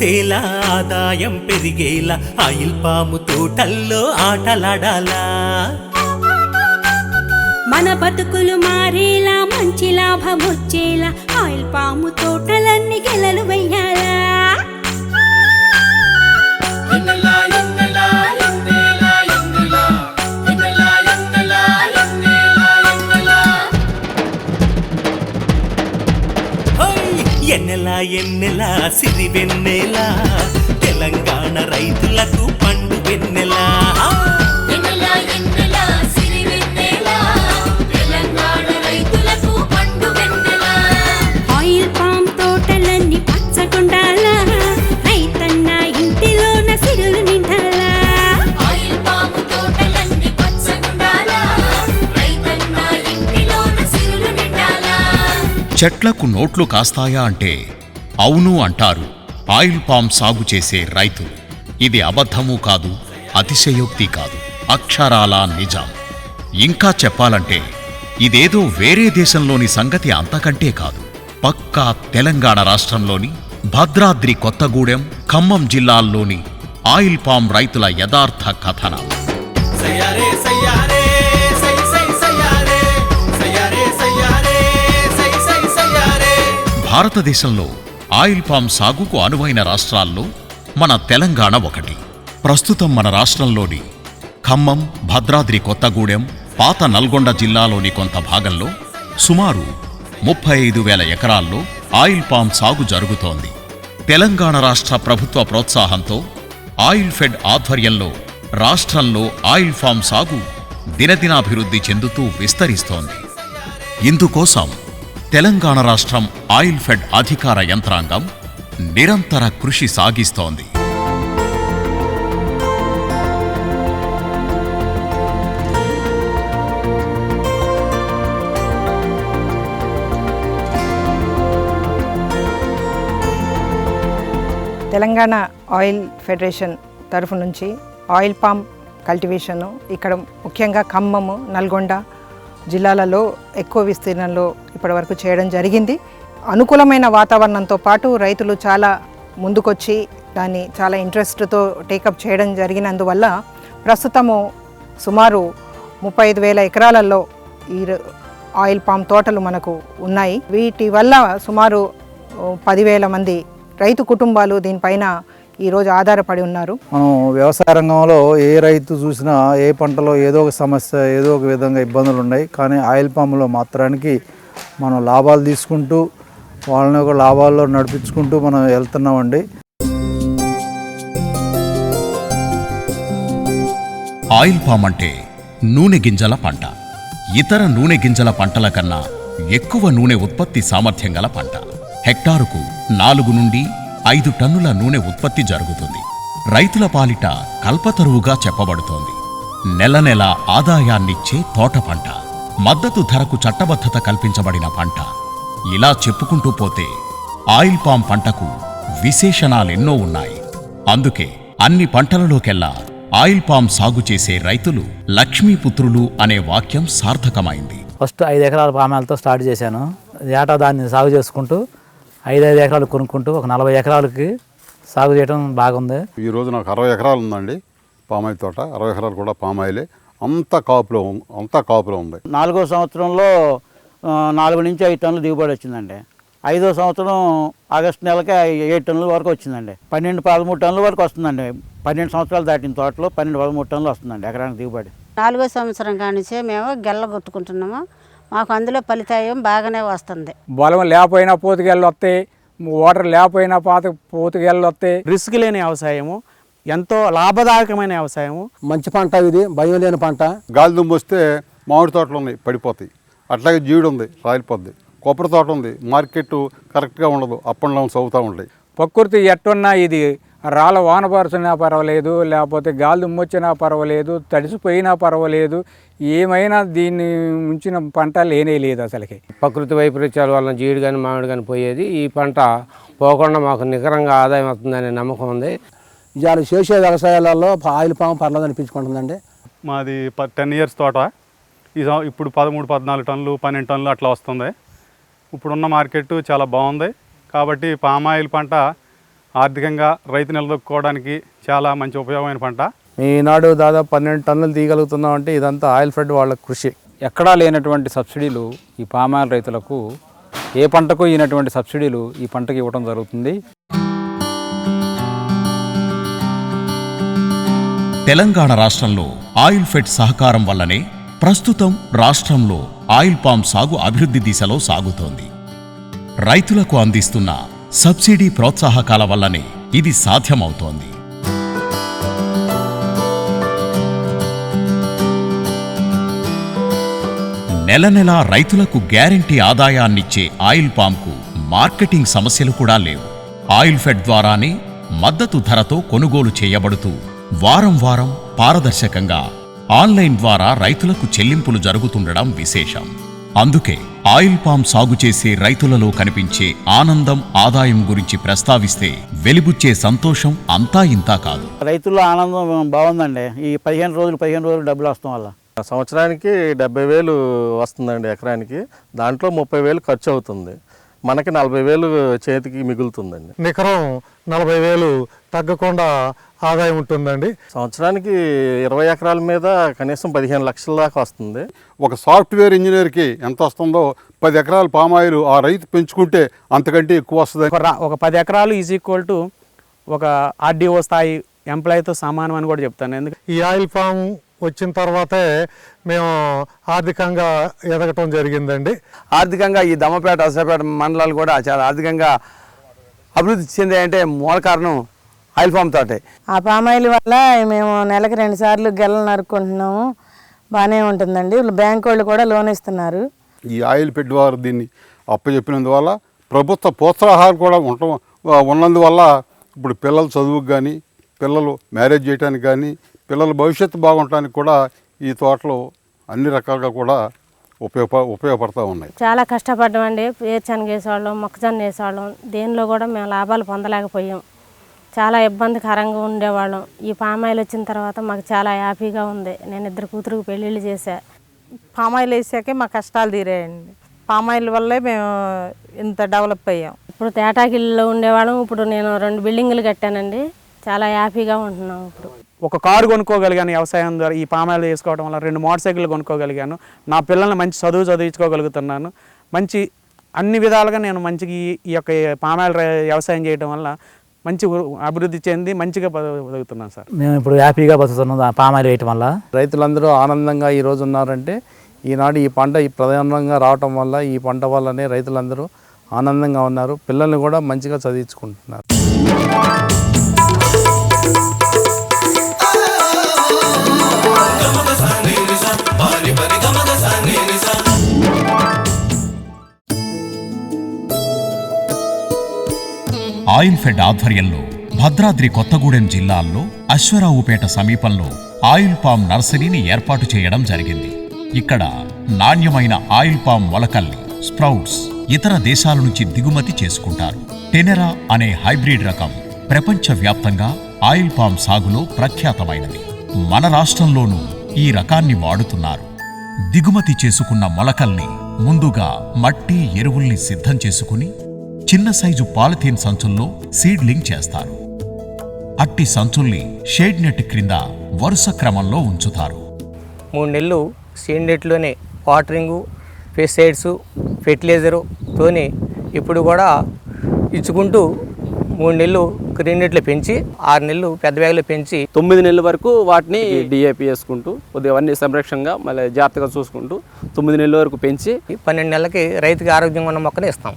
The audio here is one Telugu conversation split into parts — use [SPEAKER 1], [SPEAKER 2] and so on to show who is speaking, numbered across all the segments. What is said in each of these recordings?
[SPEAKER 1] మురిసేలా ఆదాయం పెరిగేలా ఆయిల్ పాము తోటల్లో ఆటలాడాలా.
[SPEAKER 2] మన బతుకులు మారేలా మంచి లాభం వచ్చేలా ఆయిల్ పాము తోటలన్నీ గెలలు వెయ్యాలా.
[SPEAKER 3] సిరివెన్నెలా తెలంగాణ రైతులకు పండు వెన్నెలా?
[SPEAKER 2] Oil palm తోటలన్నీ పచ్చగుండాలా? రైతన్న ఇంటిలోన సిరులు నిండాలా?
[SPEAKER 4] చెట్లకు నోట్లు కాస్తాయా అంటే అవును అంటారు. ఆయిల్ పామ్ సాగు చేసే రైతులు ఇది అబద్ధము కాదు అతిశయోక్తి కాదు అక్షరాల నిజం. ఇంకా చెప్పాలంటే ఇదేదో వేరే దేశంలోని సంగతి అంతకంటే కాదు. పక్కా తెలంగాణ రాష్ట్రంలోని భద్రాద్రి కొత్తగూడెం ఖమ్మం జిల్లాల్లోని ఆయిల్ పామ్ రైతుల యథార్థ కథనం. భారతదేశంలో ఆయిల్ పామ్ సాగుకు అనువైన రాష్ట్రాల్లో మన తెలంగాణ ఒకటి. ప్రస్తుతం మన రాష్ట్రంలోని ఖమ్మం భద్రాద్రి కొత్తగూడెం పాత నల్గొండ జిల్లాలోని కొంత భాగంలో సుమారు ముప్పై ఐదు వేల ఎకరాల్లో ఆయిల్ పామ్ సాగు జరుగుతోంది. తెలంగాణ రాష్ట్ర ప్రభుత్వ ప్రోత్సాహంతో ఆయిల్ ఫెడ్ ఆధ్వర్యంలో రాష్ట్రంలో ఆయిల్ ఫామ్ సాగు దినదినాభివృద్ధి చెందుతూ విస్తరిస్తోంది. ఇందుకోసం తెలంగాణ రాష్ట్రం ఆయిల్ ఫెడ్ అధికార యంత్రాంగం నిరంతర కృషి సాగిస్తోంది.
[SPEAKER 5] తెలంగాణ ఆయిల్ ఫెడరేషన్ తరఫు నుంచి ఆయిల్ పామ్ కల్టివేషను ఇక్కడ ముఖ్యంగా ఖమ్మము నల్గొండ జిల్లాలలో ఎక్కువ విస్తీర్ణంలో ఇప్పటివరకు చేయడం జరిగింది. అనుకూలమైన వాతావరణంతో పాటు రైతులు చాలా ముందుకొచ్చి దాన్ని చాలా ఇంట్రెస్ట్తో టేకప్ చేయడం జరిగినందువల్ల ప్రస్తుతము సుమారు ముప్పై ఐదు వేల ఎకరాలలో ఈ ఆయిల్ పామ్ తోటలు మనకు ఉన్నాయి. వీటి వల్ల సుమారు పదివేల మంది రైతు కుటుంబాలు దీనిపైన ఈరోజు ఆధారపడి ఉన్నారు.
[SPEAKER 6] మనం వ్యవసాయ రంగంలో ఏ రైతు చూసినా ఏ పంటలో ఏదో ఒక సమస్య ఏదో ఒక విధంగా ఇబ్బందులు ఉన్నాయి. కానీ ఆయిల్ పామ్లో మాత్రానికి మనం లాభాలు తీసుకుంటూ వాళ్ళని ఒక లాభాల్లో నడిపించుకుంటూ మనం వెళ్తున్నామండి.
[SPEAKER 4] ఆయిల్ పామ్ అంటే నూనె గింజల పంట. ఇతర నూనె గింజల పంటల కన్నా ఎక్కువ నూనె ఉత్పత్తి సామర్థ్యం గల పంట. హెక్టారుకు నాలుగు నుండి ఐదు టన్నుల నూనె ఉత్పత్తి జరుగుతుంది. రైతుల పాలిట కల్పతరువుగా చెప్పబడుతోంది. నెల నెల ఆదాయాన్నిచ్చే తోట పంట మద్దతు ధరకు చట్టబద్ధత కల్పించబడిన పంట. ఇలా చెప్పుకుంటూ పోతే ఆయిల్ పామ్ పంటకు విశేషణాలెన్నో ఉన్నాయి. అందుకే అన్ని పంటలలోకెల్లా ఆయిల్ పామ్ సాగు చేసే రైతులు లక్ష్మీపుత్రులు అనే వాక్యం సార్థకమైంది.
[SPEAKER 7] ఫస్ట్ ఐదు ఎకరాల పామాలతో స్టార్ట్ చేశాను. ఏటా దాన్ని సాగు చేసుకుంటూ ఐదు ఐదు ఎకరాలు కొనుక్కుంటూ ఒక నలభై ఎకరాలకి సాగు చేయడం బాగుంది.
[SPEAKER 8] ఈ రోజు నాకు అరవై ఎకరాలు ఉందండి పామాయిల్ తోట. అరవై ఎకరాలు కూడా పామాయిలే. అంతా కాపులో అంతా కాపులో ఉంది.
[SPEAKER 9] నాలుగో సంవత్సరంలో నాలుగు నుంచి ఐదు టన్నులు దిగుబడి వచ్చిందండి. ఐదో సంవత్సరం ఆగస్టు నెలకి ఏడు టన్నుల వరకు వచ్చిందండి. పన్నెండు పదమూడు టన్నుల వరకు వస్తుందండి. పన్నెండు సంవత్సరాలు దాటిన తోటలో పన్నెండు పదమూడు టన్నులు వస్తుందండి ఎకరానికి దిగుబడి.
[SPEAKER 10] నాలుగో సంవత్సరం కానించే మేము గెల్ల కొట్టుకుంటున్నాము. మాకు అందులో ఫలితాయం బాగానే వస్తుంది.
[SPEAKER 11] బలం లేకపోయినా పోతుగెళ్ళు వస్తాయి వాటర్ లేకపోయినా పాత పోతుగెళ్ళు వస్తాయి.
[SPEAKER 9] రిస్క్ లేని వ్యవసాయము ఎంతో లాభదాయకమైన వ్యవసాయము.
[SPEAKER 6] మంచి పంట ఇది భయం లేని పంట.
[SPEAKER 8] గాలి దుమ్ము వస్తే మామిడి తోటలు ఉన్నాయి పడిపోతాయి. అట్లాగే జీడి ఉంది రాలిపోద్ది. కొబ్బరి తోట ఉంది మార్కెట్ కరెక్ట్గా ఉండదు అప్ అండ్ డౌన్స్ అవుతూ ఉంటాయి.
[SPEAKER 11] ప్రకృతి ఎట్టున్నా ఇది రాళ్ళ వాన పరుచున్నా పర్వాలేదు లేకపోతే గాలి దుమ్మొచ్చినా పర్వాలేదు తడిసిపోయినా పర్వాలేదు ఏమైనా దీన్ని ఉంచిన పంట లేనే లేదు అసలుకి.
[SPEAKER 12] ప్రకృతి వైపరీత్యాల వలన జీడి కానీ మామిడి కానీ పోయేది ఈ పంట పోకుండా మాకు నికరంగా ఆదాయం వస్తుందనే నమ్మకం ఉంది.
[SPEAKER 6] ఇవాళ చేసే వ్యవసాయాలలో ఆయిల్ పాము పర్లేదు అనిపించుకుంటుందండి.
[SPEAKER 13] మాది ప టెన్ ఇయర్స్ తోట. ఈ ఇప్పుడు పదమూడు పద్నాలుగు టన్నులు పన్నెండు టన్నులు అట్లా వస్తుంది. ఇప్పుడున్న మార్కెట్ చాలా బాగుంది. కాబట్టి పామాయిల్ పంట ఆర్థికంగా రైతు నిలదొక్కుకోవడానికి చాలా మంచి ఉపయోగమైన పంట.
[SPEAKER 6] ఈనాడు దాదాపు పన్నెండు టన్నులు తీయగలుగుతున్నాం అంటే ఇదంతా ఆయిల్ ఫెడ్ వాళ్ళ కృషి.
[SPEAKER 11] ఎక్కడా లేనటువంటి సబ్సిడీలు ఈ పామాయిల్ రైతులకు ఏ పంటకు ఇనటువంటి సబ్సిడీలు ఈ పంటకి ఇవ్వడం జరుగుతుంది.
[SPEAKER 4] తెలంగాణ రాష్ట్రంలో ఆయిల్ ఫెడ్ సహకారం వల్లనే ప్రస్తుతం రాష్ట్రంలో ఆయిల్ పామ్ సాగు అభివృద్ధి దిశలో సాగుతోంది. రైతులకు అందిస్తున్న సబ్సిడీ ప్రోత్సాహకాల వల్లనే ఇది సాధ్యమవుతోంది. నెల నెలా రైతులకు గ్యారంటీ ఆదాయాన్నిచ్చే ఆయిల్ పామ్కు మార్కెటింగ్ సమస్యలు కూడా లేవు. ఆయిల్ ఫెడ్ ద్వారానే మద్దతు ధరతో కొనుగోలు చేయబడుతూ వారం వారం పారదర్శకంగా ఆన్లైన్ ద్వారా రైతులకు చెల్లింపులు జరుగుతుండడం విశేషం. అందుకే ఆయిల్ పామ్ సాగు చేసే రైతులలో కనిపించే ఆనందం ఆదాయం గురించి ప్రస్తావిస్తే వెలిబుచ్చే సంతోషం అంతా ఇంతా కాదు.
[SPEAKER 9] రైతుల్లో ఆనందం బాగుందండి. ఈ పదిహేను రోజులు పదిహేను రోజులు డబ్బులు వస్తాం వల్ల.
[SPEAKER 14] సంవత్సరానికి డెబ్బై వేలు వస్తుందండి ఎకరానికి. దాంట్లో ముప్పై వేలు ఖర్చు అవుతుంది. మనకి నలభై వేలు చేతికి మిగులుతుందండి.
[SPEAKER 6] నికరం నలభై వేలు తగ్గకుండా ఆదాయం ఉంటుందండి.
[SPEAKER 14] సంవత్సరానికి ఇరవై ఎకరాల మీద కనీసం పదిహేను లక్షల దాకా వస్తుంది.
[SPEAKER 8] ఒక సాఫ్ట్వేర్ ఇంజనీర్కి ఎంత వస్తుందో పది ఎకరాల పామాయిల్ ఆ రైతు పెంచుకుంటే అంతకంటే ఎక్కువ వస్తుంది.
[SPEAKER 15] ఒక పది ఎకరాలు ఈజ్ ఈక్వల్ టు ఒక ఆర్డీఓ స్థాయి ఎంప్లాయీతో సమానం అని కూడా చెప్తాను. ఎందుకంటే
[SPEAKER 6] ఈ ఆయిల్ ఫామ్ వచ్చిన తర్వాతే మేము ఆర్థికంగా ఎదగటం జరిగిందండి.
[SPEAKER 16] ఆర్థికంగా ఈ దమ్మపేట అసపేట మండలాలు కూడా చాలా ఆర్థికంగా అభివృద్ధి చెందాయంటే మూల కారణం ఆయిల్ ఫామ్ తోటే.
[SPEAKER 17] ఆ పామాయిల్ వల్ల మేము నెలకి రెండు సార్లు గెలలు నరుక్కుంటున్నాము. బాగానే ఉంటుందండి. బ్యాంక్ వాళ్ళు కూడా లోన్ ఇస్తున్నారు.
[SPEAKER 8] ఈ ఆయిల్ ఫెడ్ వారు దీన్ని అప్పచెప్పినందువల్ల ప్రభుత్వ ప్రోత్సాహాలు కూడా ఉండటం ఉన్నందువల్ల ఇప్పుడు పిల్లల చదువుకు కానీ పిల్లలు మ్యారేజ్ చేయడానికి కానీ పిల్లల భవిష్యత్తు బాగుండటానికి కూడా ఈ తోటలు అన్ని రకాలుగా కూడా ఉపయోగ ఉపయోగపడతా ఉన్నాయి.
[SPEAKER 17] చాలా కష్టపడ్డామండి వేరుశనగ వేసేవాళ్ళం మొక్కజొన్న వేసేవాళ్ళం. దేనిలో కూడా మేము లాభాలు పొందలేకపోయాం. చాలా ఇబ్బందికరంగా ఉండేవాళ్ళం. ఈ పామాయిల్ వచ్చిన తర్వాత మాకు చాలా హ్యాపీగా ఉంది. నేను ఇద్దరు కూతురుకు పెళ్ళిళ్ళు చేశా.
[SPEAKER 18] పామాయిల్ వేసాకే మా కష్టాలు తీరాయండి. పామాయిల్ వల్లే మేము ఇంత డెవలప్ అయ్యాం.
[SPEAKER 17] ఇప్పుడు తేటాకిల్లో ఉండేవాళ్ళం. ఇప్పుడు నేను రెండు బిల్డింగులు కట్టానండి. చాలా హ్యాపీగా ఉంటున్నాం ఇప్పుడు.
[SPEAKER 15] ఒక కారు కొనుక్కోగలిగాను వ్యవసాయం ద్వారా ఈ పామాయిల్ వేసుకోవడం వల్ల రెండు మోటార్ సైకిల్ కొనుక్కోగలిగాను. నా పిల్లల్ని మంచి చదువు చదివించుకోగలుగుతున్నాను. మంచి అన్ని విధాలుగా నేను మంచిగా ఈ- ఈ యొక్క పామాయిల్ వ్యవసాయం చేయడం వల్ల మంచి అభివృద్ధి చెంది మంచిగా బతుకుతున్నాను సార్.
[SPEAKER 7] మేము ఇప్పుడు హ్యాపీగా బతుకుతున్నాం ఆ పామాయిల్ వేయటం వల్ల.
[SPEAKER 6] రైతులందరూ ఆనందంగా ఈ రోజు ఉన్నారంటే ఈనాడు ఈ పంట ఈ ప్రధానంగా రావటం వల్ల ఈ పంట వల్లనే రైతులందరూ ఆనందంగా ఉన్నారు. పిల్లల్ని కూడా మంచిగా చదివించుకుంటున్నారు.
[SPEAKER 4] ఆయిల్ ఫెడ్ ఆధ్వర్యంలో భద్రాద్రి కొత్తగూడెం జిల్లాల్లో అశ్వరావుపేట సమీపంలో ఆయిల్ పామ్ నర్సరీని ఏర్పాటు చేయడం జరిగింది. ఇక్కడ నాణ్యమైన ఆయిల్ పామ్ మొలకల్ని స్ప్రౌట్స్ ఇతర దేశాల నుంచి దిగుమతి చేసుకుంటారు. టెనెరా అనే హైబ్రిడ్ రకం ప్రపంచవ్యాప్తంగా ఆయిల్ పామ్ సాగులో ప్రఖ్యాతమైనది. మన రాష్ట్రంలోనూ ఈ రకాన్ని వాడుతున్నారు. దిగుమతి చేసుకున్న మొలకల్ని ముందుగా మట్టి ఎరువుల్ని సిద్ధం చేసుకుని చిన్న సైజు పాలిథీన్ సంచుల్లో సీడ్లింగ్ చేస్తారు. అట్టి సంచుల్ని షేడ్ నెట్ క్రింద వరుస క్రమంలో ఉంచుతారు.
[SPEAKER 19] మూడు నెలలు సీడ్ నెట్లోనే వాటరింగు పెస్టిసైడ్స్ ఫెర్టిలైజరు తోని ఇప్పుడు కూడా ఇచ్చుకుంటూ మూడు నెలలు గ్రీన్ నెట్లు పెంచి ఆరు నెలలు పెద్ద బ్యాగులో పెంచి
[SPEAKER 20] తొమ్మిది నెలల వరకు వాటిని డిఏపి వేసుకుంటూ కొద్దిగా అన్ని సంరక్షణగా మళ్ళీ జాగ్రత్తగా చూసుకుంటూ తొమ్మిది నెలల వరకు పెంచి
[SPEAKER 19] పన్నెండు నెలలకి రైతుకి ఆరోగ్యంగా ఉన్న మొక్కని ఇస్తాం.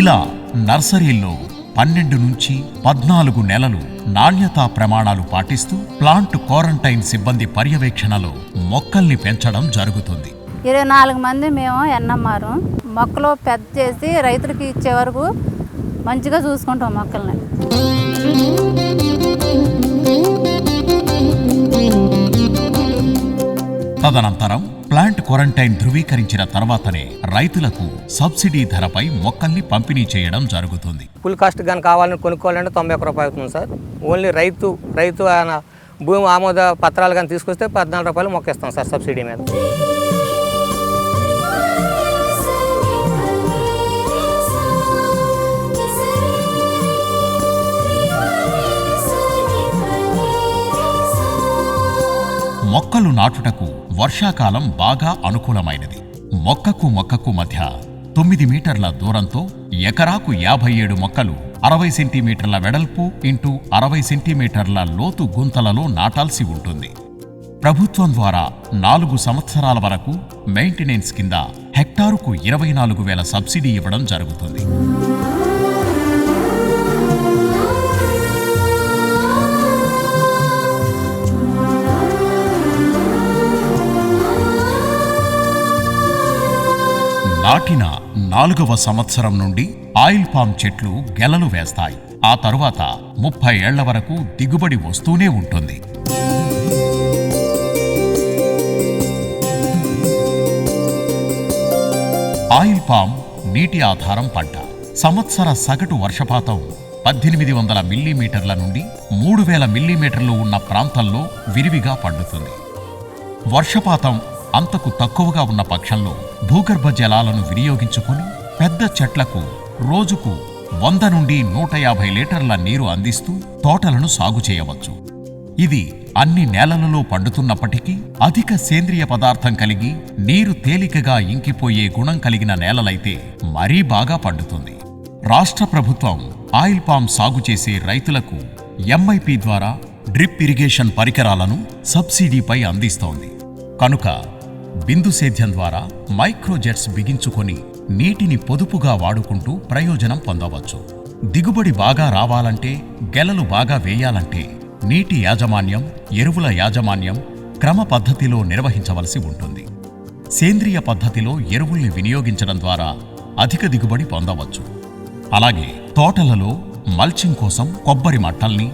[SPEAKER 4] ఇలా నర్సరీల్లో పన్నెండు నుంచి పద్నాలుగు నెలలు నాణ్యతా ప్రమాణాలు పాటిస్తూ ప్లాంట్ క్వారంటైన్ సిబ్బంది పర్యవేక్షణలో మొక్కల్ని పెంచడం జరుగుతుంది.
[SPEAKER 21] ఇరవై నాలుగు మంది మేము ఎన్నమ్మారు మొక్కలు పెద్ద చేసి రైతులకి ఇచ్చే వరకు మంచిగా చూసుకుంటాం మొక్కల్ని.
[SPEAKER 4] తదనంతరం ప్లాంట్ క్వారంటైన్ ధృవీకరించిన తర్వాతనే రైతులకు సబ్సిడీ ధరపై మొక్కల్ని పంపిణీ చేయడం జరుగుతుంది.
[SPEAKER 19] ఫుల్ కాస్ట్ కానీ కావాలని కొనుక్కోవాలంటే తొంభై ఒక్క రూపాయలు అవుతుంది సార్. ఓన్లీ రైతు రైతు ఆయన భూమి ఆమోద పత్రాలు కానీ తీసుకొస్తే పద్నాలుగు రూపాయలు మొక్క ఇస్తాం సార్ సబ్సిడీ మీద.
[SPEAKER 4] మొక్కలు నాటుటకు వర్షాకాలం బాగా అనుకూలమైనది. మొక్కకు మొక్కకు మధ్య తొమ్మిది మీటర్ల దూరంతో ఎకరాకు యాభై ఏడు మొక్కలు అరవై సెంటీమీటర్ల వెడల్పు ఇంటూ అరవై సెంటీమీటర్ల లోతు గుంతలలో నాటాల్సి ఉంటుంది. ప్రభుత్వం ద్వారా నాలుగు సంవత్సరాల వరకు మెయింటెనెన్స్ కింద హెక్టారుకు ఇరవై నాలుగు వేల సబ్సిడీ ఇవ్వడం జరుగుతుంది. నాటిన నాలుగవ సంవత్సరం నుండి ఆయిల్ పామ్ చెట్లు గెలలు వేస్తాయి. ఆ తరువాత ముప్పై ఏళ్ళ వరకు దిగుబడి వస్తూనే ఉంటుంది. ఆయిల్ పామ్ నీటి ఆధారం పంట. సంవత్సర సగటు వర్షపాతం పద్దెనిమిది వందల మిల్లీమీటర్ల నుండి మూడు వేల మిల్లీమీటర్లు ఉన్న ప్రాంతంలో విరివిగా పండుతుంది. వర్షపాతం అంతకు తక్కువగా ఉన్న పక్షంలో భూగర్భ జలాలను వినియోగించుకుని పెద్ద చెట్లకు రోజుకు వంద నుండి నూట యాభై లీటర్ల నీరు అందిస్తూ తోటలను సాగు చేయవచ్చు. ఇది అన్ని నేలలలో పండుతున్నప్పటికీ అధిక సేంద్రియ పదార్థం కలిగి నీరు తేలికగా ఇంకిపోయే గుణం కలిగిన నేలలైతే మరీ బాగా పండుతుంది. రాష్ట్ర ప్రభుత్వం ఆయిల్ పామ్ సాగు చేసే రైతులకు ఎంఐపి ద్వారా డ్రిప్ ఇరిగేషన్ పరికరాలను సబ్సిడీపై అందిస్తోంది. కనుక బిందు సేద్యం ద్వారా మైక్రోజెట్స్ బిగించుకొని నీటిని పొదుపుగా వాడుకుంటూ ప్రయోజనం పొందవచ్చు. దిగుబడి బాగా రావాలంటే గెలలు బాగా వేయాలంటే నీటి యాజమాన్యం ఎరువుల యాజమాన్యం క్రమ పద్ధతిలో నిర్వహించవలసి ఉంటుంది. సేంద్రియ పద్ధతిలో ఎరువుల్ని వినియోగించడం ద్వారా అధిక దిగుబడి పొందవచ్చు. అలాగే తోటలలో మల్చింగ్ కోసం కొబ్బరి మట్టల్ని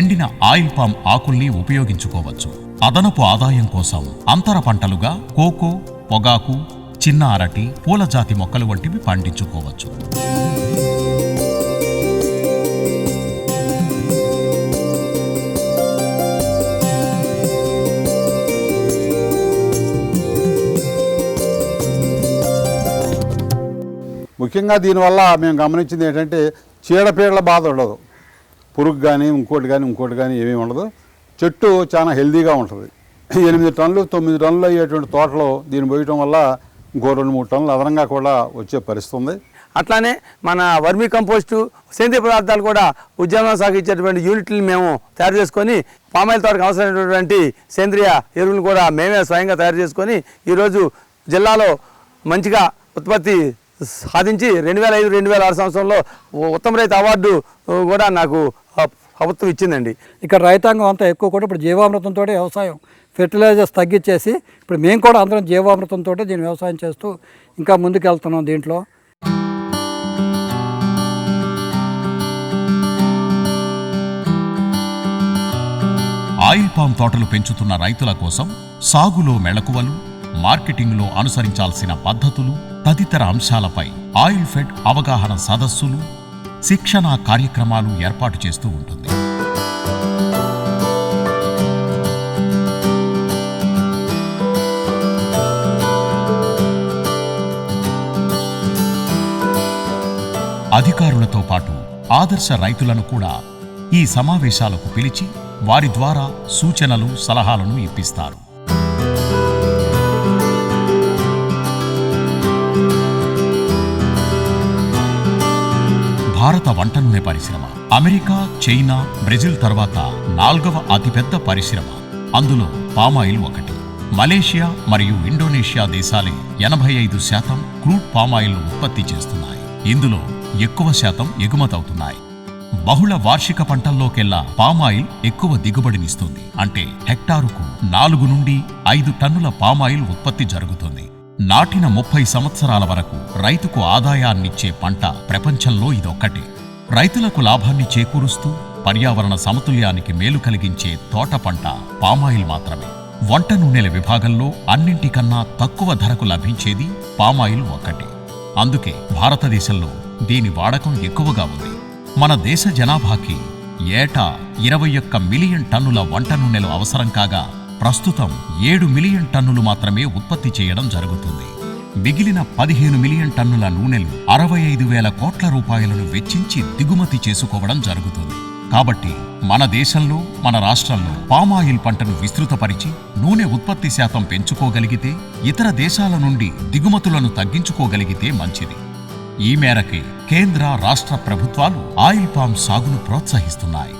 [SPEAKER 4] ఎండిన ఆయిల్ పామ్ ఆకుల్ని ఉపయోగించుకోవచ్చు. అదనపు ఆదాయం కోసం అంతర పంటలుగా కోకో పొగాకు చిన్న అరటి పూల జాతి మొక్కలు వంటివి పండించుకోవచ్చు.
[SPEAKER 8] ముఖ్యంగా దీనివల్ల మేము గమనించింది ఏంటంటే చీడపీడల బాధ ఉండదు. పురుగు కానీ ఇంకోటి కానీ ఇంకోటి కానీ ఏమీ ఉండదు. చెట్టు చాలా హెల్దీగా ఉంటుంది. ఎనిమిది టన్నులు తొమ్మిది టన్నులు అయ్యేటువంటి తోటలో దీన్ని పోయటం వల్ల ఇంకో రెండు మూడు టన్నులు అదనంగా కూడా వచ్చే పరిస్థితి ఉంది.
[SPEAKER 16] అట్లానే మన వర్మీ కంపోస్టు సేంద్రియ పదార్థాలు కూడా ఉద్యమం సాగించేటువంటి యూనిట్లను మేము తయారు చేసుకొని పామాయిల్ తోటకు అవసరమైనటువంటి సేంద్రియ ఎరువులను కూడా మేమే స్వయంగా తయారు చేసుకొని ఈరోజు జిల్లాలో మంచిగా ఉత్పత్తి సాధించి రెండు వేల ఐదు రెండు వేల ఆరు సంవత్సరంలో ఉత్తమ రైతు అవార్డు కూడా నాకు ప్రభుత్వం ఇచ్చిందండి.
[SPEAKER 22] ఇక్కడ రైతాంగం అంతా ఎక్కువ కూడా ఇప్పుడు జీవామృతంతో వ్యవసాయం. ఫెర్టిలైజర్స్ తగ్గించేసి ఇప్పుడు మేము కూడా అందరం జీవామృతంతో దీన్ని వ్యవసాయం చేస్తూ ఇంకా ముందుకు వెళ్తున్నాం దీంట్లో.
[SPEAKER 4] ఆయిల్ పామ్ తోటలు పెంచుతున్న రైతుల కోసం సాగులో మెళకువలు మార్కెటింగ్లో అనుసరించాల్సిన పద్ధతులు తదితర అంశాలపై ఆయిల్ ఫెడ్ అవగాహన సదస్సులు శిక్షణా కార్యక్రమాలు ఏర్పాటు చేస్తూ ఉంటుంది. అధికారులతో పాటు ఆదర్శ రైతులను కూడా ఈ సమావేశాలకు పిలిచి వారి ద్వారా సూచనలు సలహాలను ఇప్పిస్తారు. భారత వంట నూనె పరిశ్రమ అమెరికా చైనా బ్రెజిల్ తర్వాత నాల్గవ అతిపెద్ద పరిశ్రమ. అందులో పామాయిల్ ఒకటి. మలేషియా మరియు ఇండోనేషియా దేశాలే ఎనభై ఐదు శాతం క్రూడ్ పామాయిల్ను ఉత్పత్తి చేస్తున్నాయి. ఇందులో ఎక్కువ శాతం ఎగుమతవుతున్నాయి. బహుళ వార్షిక పంటల్లోకెల్లా పామాయిల్ ఎక్కువ దిగుబడినిస్తుంది. అంటే హెక్టారుకు నాలుగు నుండి ఐదు టన్నుల పామాయిల్ ఉత్పత్తి జరుగుతుంది. నాటిన ముప్పై సంవత్సరాల వరకు రైతుకు ఆదాయాన్నిచ్చే పంట ప్రపంచంలో ఇదొక్కటే. రైతులకు లాభాన్ని చేకూరుస్తూ పర్యావరణ సమతుల్యానికి మేలు కలిగించే తోట పంట పామాయిల్ మాత్రమే. వంట నూనెల విభాగంలో అన్నింటికన్నా తక్కువ ధరకు లభించేది పామాయిల్ ఒక్కటే. అందుకే భారతదేశంలో దీని వాడకం ఎక్కువగా ఉంది. మన దేశ జనాభాకి ఏటా ఇరవై ఒక్క మిలియన్ టన్నుల వంట నూనెలు అవసరం కాగా ప్రస్తుతం ఏడు మిలియన్ టన్నులు మాత్రమే ఉత్పత్తి చేయడం జరుగుతుంది. మిగిలిన పదిహేను మిలియన్ టన్నుల నూనెలు అరవై ఐదు వేల కోట్ల రూపాయలను వెచ్చించి దిగుమతి చేసుకోవడం జరుగుతుంది. కాబట్టి మన దేశంలో మన రాష్ట్రంలో పామాయిల్ పంటను విస్తృతపరిచి నూనె ఉత్పత్తి శాతం పెంచుకోగలిగితే ఇతర దేశాల నుండి దిగుమతులను తగ్గించుకోగలిగితే మంచిది. ఈ మేరకే కేంద్ర రాష్ట్ర ప్రభుత్వాలు ఆయిల్ పామ్ సాగును ప్రోత్సహిస్తున్నాయి.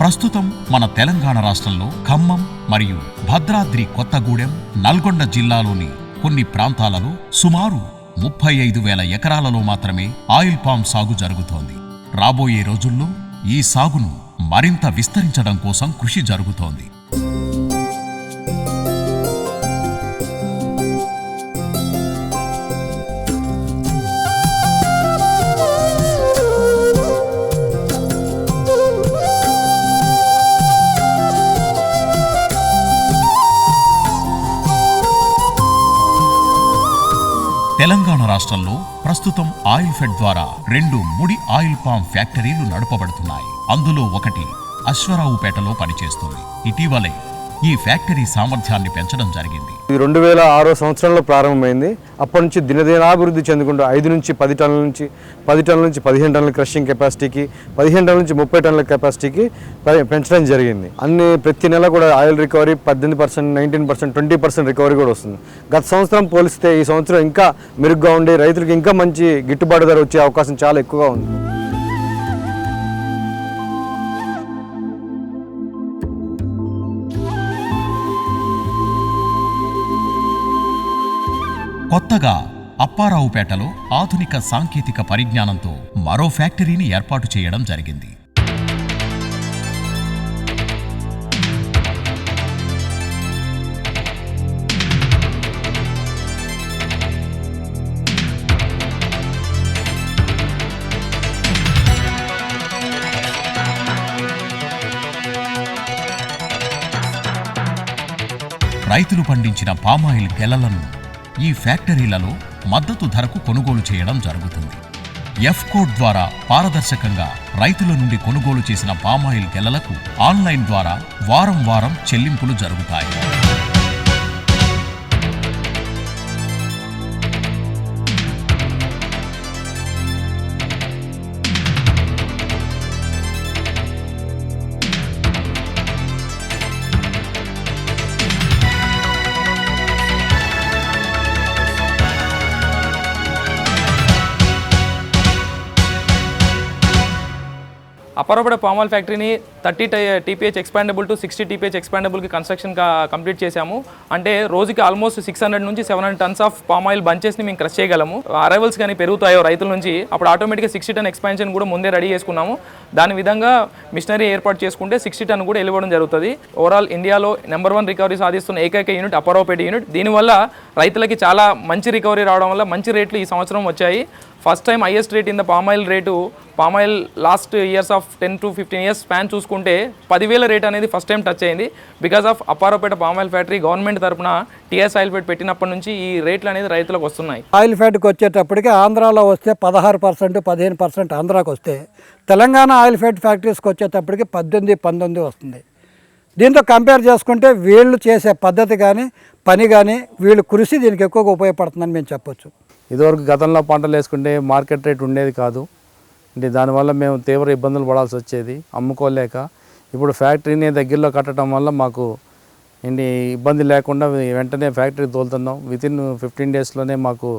[SPEAKER 4] ప్రస్తుతం మన తెలంగాణ రాష్ట్రంలో ఖమ్మం మరియు భద్రాద్రి కొత్తగూడెం నల్గొండ జిల్లాలోని కొన్ని ప్రాంతాలలో సుమారు ముప్పై ఐదు వేల ఎకరాలలో మాత్రమే ఆయిల్ పామ్ సాగు జరుగుతోంది. రాబోయే రోజుల్లో ఈ సాగును మరింత విస్తరించడం కోసం కృషి జరుగుతోంది. తెలంగాణ రాష్ట్రంలో ప్రస్తుతం ఆయిల్ ఫెడ్ ద్వారా రెండు ముడి ఆయిల్ పామ్ ఫ్యాక్టరీలు నడపబడుతున్నాయి. అందులో ఒకటి అశ్వరావుపేటలో పనిచేస్తుంది. ఇటీవలే ఈ ఫ్యాక్టరీ సామర్థ్యాన్ని పెంచడం జరిగింది.
[SPEAKER 23] ఇది రెండు వేల ఆరో సంవత్సరంలో ప్రారంభమైంది. అప్పటి నుంచి దినదినాభివృద్ధి చెందుకుంటూ ఐదు నుంచి పది టన్నుల నుంచి పది టన్నుల నుంచి పదిహేను టన్నుల క్రషింగ్ కెపాసిటీకి పదిహేను టన్నుల నుంచి ముప్పై టన్నుల కెపాసిటీకి పె- పెంచడం జరిగింది. అన్ని ప్రతి నెల కూడా ఆయిల్ రికవరీ పద్దెనిమిది percent nineteen percent twenty percent recovery కూడా వస్తుంది. గత సంవత్సరం పోలిస్తే ఈ సంవత్సరం ఇంకా మెరుగ్గా ఉండి రైతులకు ఇంకా మంచి గిట్టుబాటు ధర వచ్చే అవకాశం చాలా ఎక్కువగా ఉంది.
[SPEAKER 4] కొత్తగా అప్పారావుపేటలో ఆధునిక సాంకేతిక పరిజ్ఞానంతో మరో ఫ్యాక్టరీని ఏర్పాటు చేయడం జరిగింది. రైతులు పండించిన పామాయిల్ గెలలను ఈ ఫ్యాక్టరీలలో మద్దతు ధరకు కొనుగోలు చేయడం జరుగుతుంది. ఎఫ్ కోడ్ ద్వారా పారదర్శకంగా రైతుల నుండి కొనుగోలు చేసిన పామాయిల్ గెలలకు ఆన్లైన్ ద్వారా వారం వారం చెల్లింపులు జరుగుతాయి.
[SPEAKER 24] అపరబడ పామాల్ ఫ్యాక్టరీని thirty TPH expandable to sixty TPH ఎక్స్పాండబుల్కి construction complete చేశాము. అంటే రోజుకి ఆల్మోస్ట్ సిక్స్ హండ్రెడ్ నుంచి seven hundred tons of palm oil బంచెస్ని మేము క్రష్ చేయగలము. అరైవల్స్ కానీ పెరుగుతాయో రైతుల నుంచి అప్పుడు ఆటోమేటిక్గా సిక్స్టీ టన్ ఎక్స్పాన్షన్ కూడా ముందే రెడీ చేసుకున్నాము. దాని విధంగా మిషనరీ ఏర్పాటు చేసుకుంటే సిక్స్టీ టన్ కూడా వెళ్ళివ్వడం జరుగుతుంది. ఓవరాల్ ఇండియాలో నెంబర్ వన్ రికవరీ సాధిస్తున్న ఏకైక యూనిట్ అపరోపేట్ యూనిట్ దీనివల్ల రైతులకి చాలా మంచి రికవరీ రావడం వల్ల మంచి రేట్లు ఈ సంవత్సరం వచ్చాయి. First time highest rate in the oil rate palm oil last years of ten to fifteen years span చూసుకుంటే పదివేల రేట్ అనేది ఫస్ట్ టైం టచ్ అయింది. Because of Apparaopeta palm oil factory government తరపున టీఎస్ ఆయిల్ ఫెడ్ పెట్టినప్పటి నుంచి ఈ రేట్లు అనేది రైతులకు వస్తున్నాయి.
[SPEAKER 22] ఆయిల్ ఫ్యాట్కి వచ్చేటప్పటికి ఆంధ్రాలో వస్తే పదహారు పర్సెంట్ పదిహేను పర్సెంట్ ఆంధ్రాకి వస్తే తెలంగాణ ఆయిల్ ఫ్యాట్ ఫ్యాక్టరీస్కి వచ్చేటప్పటికి పద్దెనిమిది పంతొమ్మిది వస్తుంది. దీంతో కంపేర్ చేసుకుంటే వీళ్ళు చేసే పద్ధతి కానీ పని కానీ వీళ్ళు కృషి దీనికి ఎక్కువగా ఉపయోగపడుతుందని మేము చెప్పొచ్చు.
[SPEAKER 23] ఇదివరకు గతంలో పంటలు వేసుకుంటే మార్కెట్ రేట్ ఉండేది కాదు. అంటే దానివల్ల మేము తీవ్ర ఇబ్బందులు పడాల్సి వచ్చేది అమ్ముకోలేక. ఇప్పుడు ఫ్యాక్టరీని దగ్గరలో కట్టడం వల్ల మాకు ఏంటి ఇబ్బంది లేకుండా వెంటనే ఫ్యాక్టరీ తోలుతున్నాం. వితిన్ ఫిఫ్టీన్ డేస్లోనే మాకు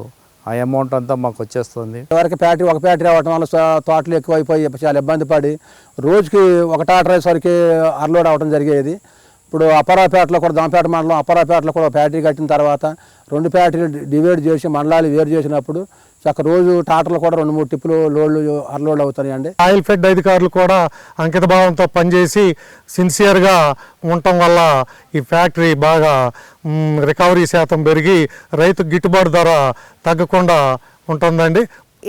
[SPEAKER 23] ఆ అమౌంట్ అంతా మాకు వచ్చేస్తుంది.
[SPEAKER 25] వరకు ఫ్యాక్టరీ ఒక ఫ్యాక్టరీ అవ్వటం వల్ల తోటలు ఎక్కువైపోయి చాలా ఇబ్బంది పడి రోజుకి ఒక టాటర్ సరికి అర్లోడ్ అవ్వడం జరిగేది. ఇప్పుడు అప్పరాపేటలో కూడా దాంపేట మండలం అప్పరాపేటలో కూడా ఫ్యాక్టరీ కట్టిన తర్వాత రెండు ఫ్యాక్టరీలు డివైడ్ చేసి మండలాలు వేరు చేసినప్పుడు చక్క రోజు టాటర్లు కూడా రెండు మూడు టిప్పులు లోడ్లు అన్లోడ్ అవుతాయండి.
[SPEAKER 26] ఆయిల్ ఫెడ్ అధికారులు కూడా అంకిత భావంతో పనిచేసి సిన్సియర్గా ఉండటం వల్ల ఈ ఫ్యాక్టరీ బాగా రికవరీ శాతం పెరిగి రైతు గిట్టుబాటు ధర తగ్గకుండా ఉంటుందండి.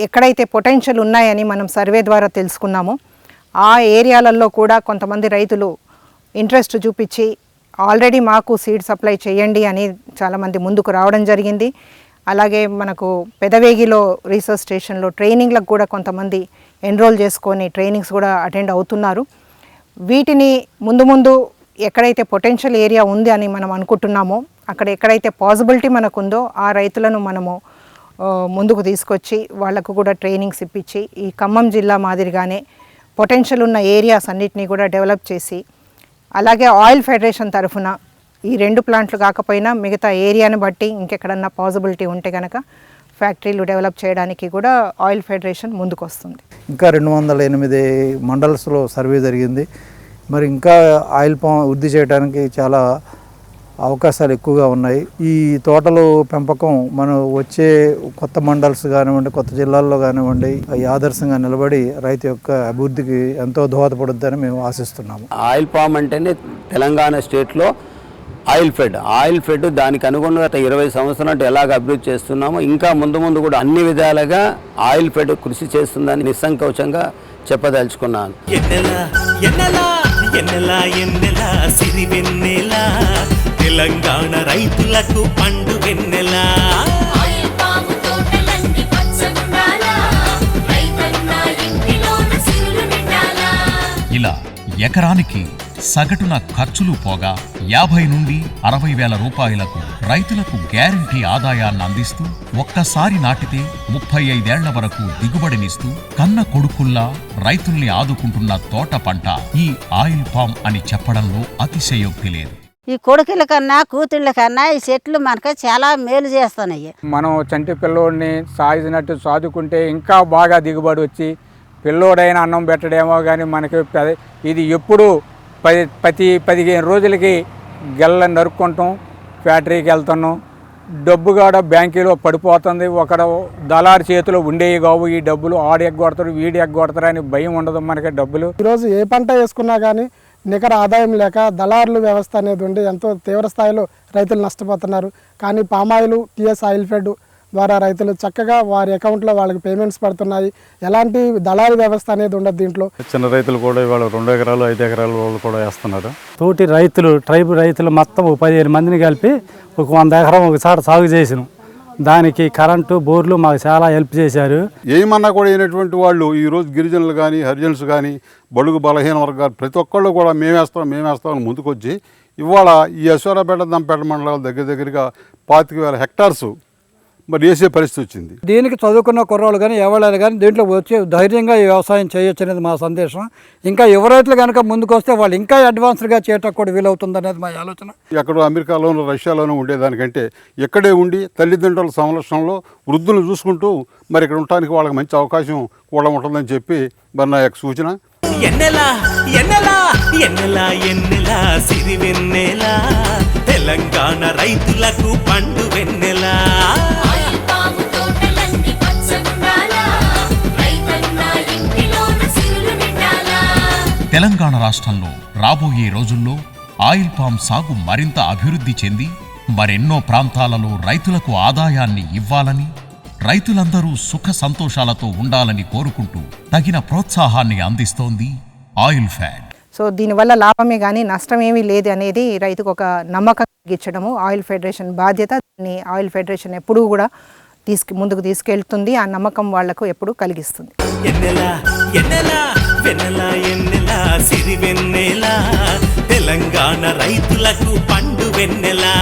[SPEAKER 5] ఎక్కడైతే పొటెన్షియల్ ఉన్నాయని మనం సర్వే ద్వారా తెలుసుకున్నామో ఆ ఏరియాలలో కూడా కొంతమంది రైతులు ఇంట్రెస్ట్ చూపించి ఆల్రెడీ మాకు సీడ్ సప్లై చేయండి అని చాలామంది ముందుకు రావడం జరిగింది. అలాగే మనకు పెదవేగిలో రీసెర్చ్ స్టేషన్లో ట్రైనింగ్లకు కూడా కొంతమంది ఎన్రోల్ చేసుకొని ట్రైనింగ్స్ కూడా అటెండ్ అవుతున్నారు. వీటిని ముందు ముందు ఎక్కడైతే పొటెన్షియల్ ఏరియా ఉంది అని మనం అనుకుంటున్నామో అక్కడ ఎక్కడైతే పాసిబిలిటీ మనకు ఉందో ఆ రైతులను మనము ముందుకు తీసుకొచ్చి వాళ్ళకు కూడా ట్రైనింగ్స్ ఇప్పించి ఈ ఖమ్మం జిల్లా మాదిరిగానే పొటెన్షియల్ ఉన్న ఏరియాస్ అన్నిటినీ కూడా డెవలప్ చేసి అలాగే ఆయిల్ ఫెడరేషన్ తరఫున ఈ రెండు ప్లాంట్లు కాకపోయినా మిగతా ఏరియాని బట్టి ఇంకెక్కడన్నా పాసిబిలిటీ ఉంటే కనుక ఫ్యాక్టరీలు డెవలప్ చేయడానికి కూడా ఆయిల్ ఫెడరేషన్ ముందుకొస్తుంది.
[SPEAKER 6] ఇంకా రెండు వందల ఎనిమిది మండల్స్లో సర్వే జరిగింది. మరి ఇంకా ఆయిల్ పామ్ వృద్ధి చేయడానికి చాలా అవకాశాలు ఎక్కువగా ఉన్నాయి. ఈ తోటలు పెంపకం మనం వచ్చే కొత్త మండల్స్ కానివ్వండి కొత్త జిల్లాల్లో కానివ్వండి అవి ఆదర్శంగా నిలబడి రైతు యొక్క అభివృద్ధికి ఎంతో దోహదపడుద్దని మేము ఆశిస్తున్నాము.
[SPEAKER 27] ఆయిల్ పామ్ అంటేనే తెలంగాణ స్టేట్లో ఆయిల్ ఫెడ్ ఆయిల్ ఫెడ్ దానికి అనుగుణంగా గత ఇరవై సంవత్సరాలు ఎలాగ అభివృద్ధి చేస్తున్నామో ఇంకా ముందు ముందు కూడా అన్ని విధాలుగా ఆయిల్ ఫెడ్ కృషి చేస్తుందని నిస్సంకోచంగా చెప్పదలుచుకున్నాను.
[SPEAKER 28] తెలంగాణ రైతులకు పండు వెన్నెలా?
[SPEAKER 4] ఇలా ఎకరానికి సగటున ఖర్చులు పోగా యాభై నుండి అరవై వేల రూపాయలకు రైతులకు గ్యారంటీ ఆదాయాన్ని అందిస్తూ ఒక్కసారి నాటితే ముప్పై ఐదేళ్ళ వరకు దిగుబడినిస్తూ కన్న కొడుకుల్లా రైతుల్ని ఆదుకుంటున్న తోట పంట ఈ ఆయిల్ పామ్ అని చెప్పడంలో అతిశయోక్తి లేదు.
[SPEAKER 29] ఈ కొడుకుల కన్నా కూతుళ్ళ కన్నా ఈ చెట్లు మనకు చాలా మేలు చేస్తున్నాయి.
[SPEAKER 11] మనం చంటి పిల్లోడిని సాగినట్టు సాదుకుంటే ఇంకా బాగా దిగుబడి వచ్చి పిల్లోడైన అన్నం పెట్టడేమో కానీ మనకి ఇది ఎప్పుడు పది ప్రతి పదిహేను రోజులకి గెల్ల నరుక్కుంటాం ఫ్యాక్టరీకి వెళ్తున్నాం. డబ్బు కూడా బ్యాంకీలో పడిపోతుంది. ఒకడు దళారి చేతిలో ఉండేవి కావు. ఈ డబ్బులు ఆడు ఎగ్గొడతాడు వీడు ఎగ్గొడతాడు అని భయం ఉండదు మనకి డబ్బులు.
[SPEAKER 30] ఈరోజు ఏ పంట వేసుకున్నా కానీ నికర ఆదాయం లేక దళారుల వ్యవస్థ అనేది ఉండి ఎంతో తీవ్ర స్థాయిలో రైతులు నష్టపోతున్నారు. కానీ పామాయిల్ టీఎస్ ఆయిల్ ఫెడ్ ద్వారా రైతులు చక్కగా వారి అకౌంట్లో వాళ్ళకి పేమెంట్స్ పడుతున్నాయి. ఎలాంటి దళారీ వ్యవస్థ అనేది ఉండదు దీంట్లో.
[SPEAKER 8] చిన్న రైతులు కూడా ఇవాళ రెండు ఎకరాలు ఐదు ఎకరాల వాళ్ళు కూడా వేస్తున్నారు.
[SPEAKER 7] తోటి రైతులు ట్రైబ్ రైతులు మొత్తం ఒక పదిహేను మందిని కలిపి ఒక వంద ఎకరం ఒకసారి సాగు చేసినాం. దానికి కరెంటు బోర్లు మాకు చాలా హెల్ప్ చేశారు.
[SPEAKER 8] ఏమన్నా కూడా అయినటువంటి వాళ్ళు ఈరోజు గిరిజనులు కానీ హరిజన్స్ కానీ బడుగు బలహీన వర్గాలు ప్రతి ఒక్కళ్ళు కూడా మేమేస్తాం మేమేస్తామని ముందుకొచ్చి ఇవాళ ఈ యశ్వరాపేట దంపేట మండలాల దగ్గర దగ్గరగా పాతిక వేల హెక్టార్సు మరి వేసే పరిస్థితి వచ్చింది.
[SPEAKER 22] దీనికి చదువుకున్న కుర్రాళ్ళు కానీ ఎవరైనా కానీ దీంట్లో వచ్చి ధైర్యంగా ఈ వ్యవసాయం చేయొచ్చు అనేది మా సందేశం. ఇంకా యువ రైతులు కనుక ముందుకు వస్తే వాళ్ళు ఇంకా అడ్వాన్స్డ్గా చేయటం కూడా వీలవుతుంది అనేది మా ఆలోచన.
[SPEAKER 8] ఎక్కడో అమెరికాలోనూ రష్యాలోనూ ఉండేదానికంటే ఇక్కడే ఉండి తల్లిదండ్రుల సంరక్షణలో వృద్ధులను చూసుకుంటూ మరి ఇక్కడ ఉండటానికి వాళ్ళకి మంచి అవకాశం కూడా ఉంటుందని చెప్పి మరి నా యొక్క సూచన.
[SPEAKER 28] ఎన్నెలా ఎన్నెలా ఎన్నెలా ఎన్నెలా సిరి వెన్నెలా తెలంగాణ రైతులకు పండు వెన్నెలా.
[SPEAKER 4] తెలంగాణ రాష్ట్రంలో రాబోయే రోజుల్లో ఆయిల్ పామ్ సాగు మరింత అభివృద్ధి చెంది మరెన్నో ప్రాంతాలలో రైతులకు ఆదాయాన్ని ఇవ్వాలని రైతులందరూ సుఖ సంతోషాలతో ఉండాలని కోరుకుంటూ తగిన ప్రోత్సాహాన్ని అందిస్తోంది ఆయిల్ ఫ్యాడ్.
[SPEAKER 5] సో దీనివల్ల లాభమే కానీ నష్టమేమీ లేదు అనేది రైతుకు ఒక నమ్మకం కలిగించడము. ఆయిల్ ఫెడరేషన్ బాధ్యత. దీన్ని ఆయిల్ ఫెడరేషన్ ఎప్పుడూ కూడా తీసుకు ముందుకు తీసుకెళ్తుంది. ఆ నమ్మకం వాళ్ళకు ఎప్పుడూ కలిగిస్తుంది.
[SPEAKER 28] తెలంగాణ రైతులకు పండు వెన్నెలా.